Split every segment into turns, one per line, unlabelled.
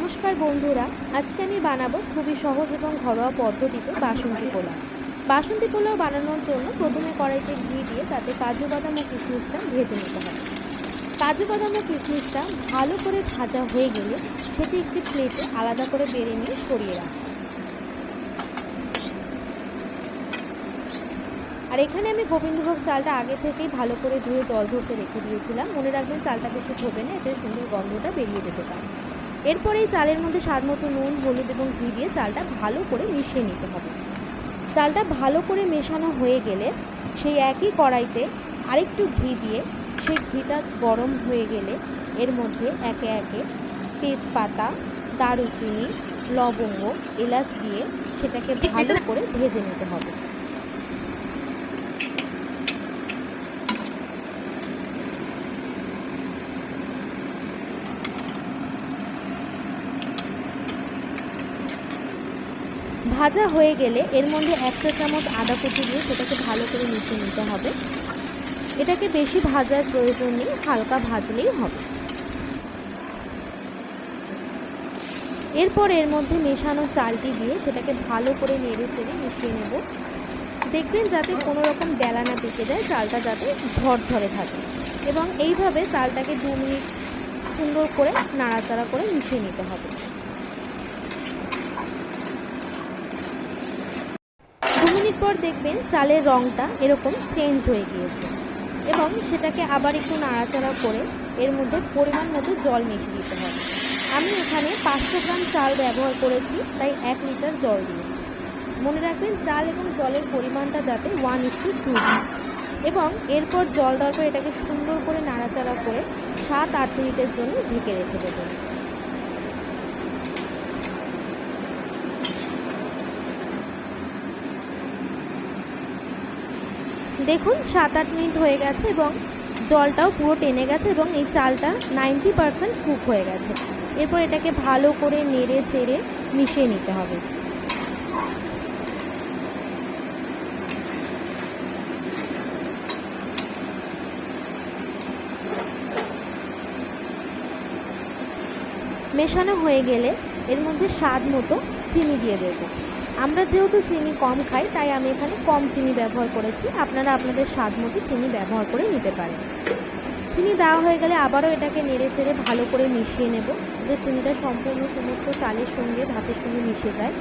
নমস্কার বন্ধুরা, আজকে আমি বানাবো খুবই সহজ এবং ঘরোয়া পদ্ধতিতে বাসন্তী পোলাও। বাসন্তী পোলাও বানানোর জন্য প্রথমে কড়াইতে ঘি দিয়ে তাতে কাজু বাদাম ও কিশমিশটা ভেজে নিতে হবে। কাজু বাদাম ও কিশমিশটা ভালো করে ভাজা হয়ে গেলে সেটি একটি প্লেটে আলাদা করে বেড়ে নিয়ে সরিয়ে রাখুন আর এখানে আমি গোবিন্দভোগ চালটা আগে থেকেই ভালো করে ধুয়ে জল ঝরতে রেখে দিয়েছিলাম। মনে রাখবেন চালটা বেশি ধোবে না, এতে সুন্দর গন্ধটা বেরিয়ে যেতে পারে। এরপর এই চালের মধ্যে স্বাদ মতো নুন হলুদ এবং ঘি দিয়ে চালটা ভালো করে মিশিয়ে নিতে হবে। চালটা ভালো করে মেশানো হয়ে গেলে সেই একই কড়াইতে আরেকটু ঘি দিয়ে সেই ঘিটা গরম হয়ে গেলে এর মধ্যে একে একে তেজপাতা দারুচিনি লবঙ্গ এলাচ দিয়ে সেটাকে ভালো করে ভেজে নিতে হবে। ভাজা হয়ে গেলে এর মধ্যে একটা চামচ আদা কুচি দিয়ে সেটাকে ভালো করে মিশিয়ে নিতে হবে। এটাকে বেশি ভাজার প্রয়োজন নেই, হালকা ভাজলেই হবে। এরপর এর মধ্যে মেশানো চালটি দিয়ে সেটাকে ভালো করে নেড়ে চেড়ে মিশিয়ে নেব। দেখবেন যাতে কোনো রকম বেলা না পেকে যায়, চালটা যাতে ঝরঝরে থাকে। এবং এইভাবে চালটাকে দু মিনিট সুন্দর করে নাড়াচাড়া করে মিশিয়ে নিতে হবে। মিনিট পর দেখবেন চালের রঙটা এরকম চেঞ্জ হয়ে গিয়েছে। এবং সেটাকে আবার একটু নাড়াচাড়া করে এর মধ্যে পরিমাণ মতো জল মিশিয়ে দিতে হবে। আমি এখানে পাঁচশো গ্রাম চাল ব্যবহার করেছি, তাই এক লিটার জল দিয়েছি। মনে রাখবেন চাল এবং জলের পরিমাণটা যাতে ওয়ান ইস টু এবং এরপর জল দেওয়ার পর এটাকে সুন্দর করে নাড়াচাড়া করে সাত আট মিনিটের জন্য ঢেকে রেখে দেবেন। দেখুন, সাত আট মিনিট হয়ে গেছে এবং জলটাও পুরো টেনে গেছে এবং এই চালটা নাইনটি পারসেন্ট কুক হয়ে গেছে। এরপর এটাকে ভালো করে নেড়ে চেড়ে মিশিয়ে নিতে হবে। মেশানো হয়ে গেলে এর মধ্যে স্বাদ মতো চিনি দিয়ে দেবো। আমরা যেহেতু চিনি কম খাই, তাই আমি এখানে কম চিনি ব্যবহার করেছি। আপনারা আপনাদের স্বাদ মতো চিনি ব্যবহার করে নিতে পারেন। চিনি দেওয়া হয়ে গেলে আবারও এটাকে নেড়ে চেড়ে ভালো করে মিশিয়ে নেব। যে চিনিটা সম্পূর্ণ সমস্ত চালের সঙ্গে, ভাতের সঙ্গে মিশে যায়।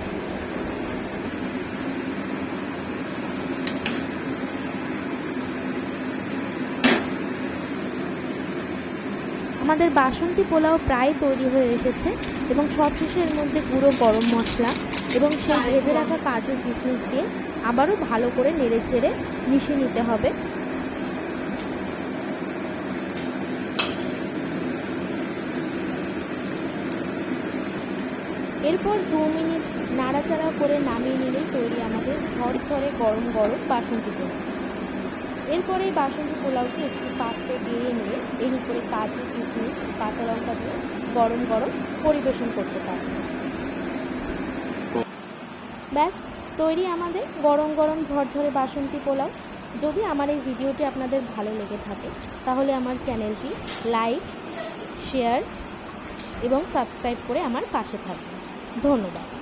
আমাদের বাসন্তী পোলাও প্রায় তৈরি হয়ে এসেছে এবং সবশেষে এর মধ্যে গুঁড়ো গরম মশলা এবং সেই ভেজে রাখা কাজু কিশমিশ দিয়ে আবারও ভালো করে নেড়ে চেড়ে মিশিয়ে নিতে হবে। এরপর দু মিনিট নাড়াচাড়া করে নামিয়ে নিলেই তৈরি আমাদের ঝরঝরে গরম গরম বাসন্তী পোলাও। এরপরে এই বাসন্তী পোলাওকে একটি পাত্রে দিয়ে নিয়ে এর উপরে কাজু কিশমিশ কাঁচা লঙ্কা দিয়ে গরম গরম পরিবেশন করতে পারেন ব্যাস, তৈরি আমাদের গরম গরম ঝরঝরে বাসন্তী পোলাও। যদি আমার এই ভিডিওটি আপনাদের ভালো লেগে থাকে, তাহলে আমার চ্যানেলটি লাইক, শেয়ার এবং সাবস্ক্রাইব করে আমার পাশে থাকবেন ধন্যবাদ।